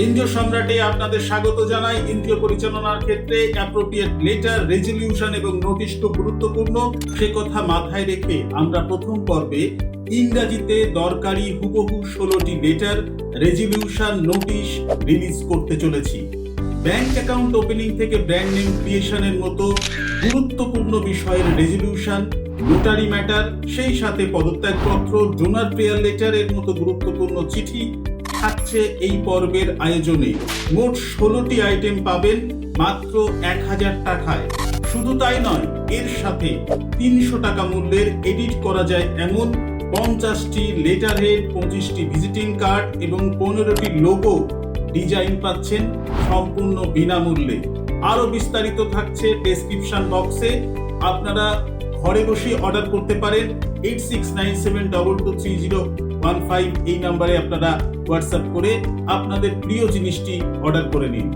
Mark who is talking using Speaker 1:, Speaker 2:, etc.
Speaker 1: NGO সম্রাটে আপনাদের স্বাগত জানাই। এনজিও পরিচালনার ক্ষেত্রে অ্যাপ্রোপ্রিয়েট লেটার রেজলিউশন এবং নোটিশ খুব গুরুত্বপূর্ণ। সে কথা মাথায় রেখে আমরা প্রথম পর্বে ইংরাজিতে দরকারি হুবহু ষোলোটি লেটার রেজলিউশন নোটিশ রিলিজ করতে চলেছি। ব্যাংক অ্যাকাউন্ট ওপেনিং থেকে ব্র্যান্ড নেম ক্রিয়েশনের মতো গুরুত্বপূর্ণ বিষয়ের রেজলিউশন নোটারি ম্যাটার সেই সাথে পদত্যাগপত্র ডোনার প্রেয়ার লেটার এর মতো গুরুত্বপূর্ণ চিঠি থাকছে এই পর্বের আয়োজনে। মোট ষোলোটি আইটেম পাবেন মাত্র এক হাজার টাকায়। শুধু তাই নয়, এর সাথে তিনশো টাকা মূল্যের এডিট করা যায় এমন পঞ্চাশটি লেটার হেড পঁচিশটি ভিজিটিং কার্ড এবং পনেরোটি লোগো ডিজাইন পাচ্ছেন সম্পূর্ণ বিনামূল্যে। আরও বিস্তারিত থাকছে ডেসক্রিপশন বক্সে আপনারা ঘরে বসে অর্ডার করতে পারেন। Eight six nine seven double two three zero one five এই নাম্বারে আপনারা হোয়াটসঅ্যাপ করে আপনাদের প্রিয় জিনিসটি অর্ডার করে নিন।